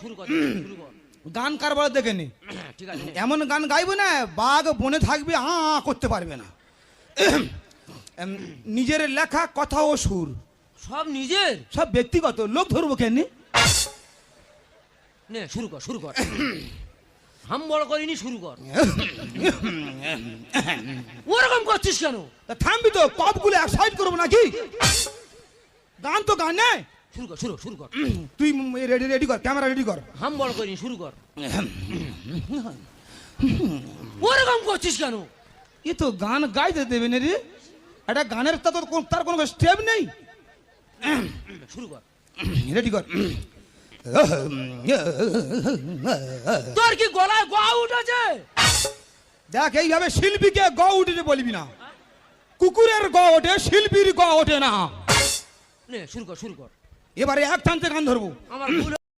শুরু কর শুরু কর গান কারবার দেখে নি। ঠিক আছে। এমন গান গাইবো না বাঘ বনে থাকবে আ করতে পারবে না। নিজের লেখা কথা ও সুর। সব নিজের? সব ব্যক্তিগত লোক ধরবো কেন নে? শুরু কর শুরু কর। হাম বড় করিনি শুরু কর। ওরকম করছিস কেন? তা থামবি তো কপগুলো এক সাইড করব নাকি? গান তো গান। নেই শুরু কর শুরু শুরু কর। তুই রেডি রেডি কর ক্যামেরা রেডি কর। হাম বড় করিনি শুরু কর। ওরকম করছিস কেন? এ তো গান গাইতে দেবে না রে। একটা গানের তো তার কোনো স্টেপ নেই। শুরু কর। রেডি কর। তোর কি গলায় গোয়া উঠেছে? দেখ এইভাবে শিল্পীকে গ উঠেছে বলবি না। কুকুরের গ ওঠে শিল্পীর গ ওঠে না। নে শুরু কর শুরু কর। এবারে এক টানতে গান ধরবো। আমার ভুল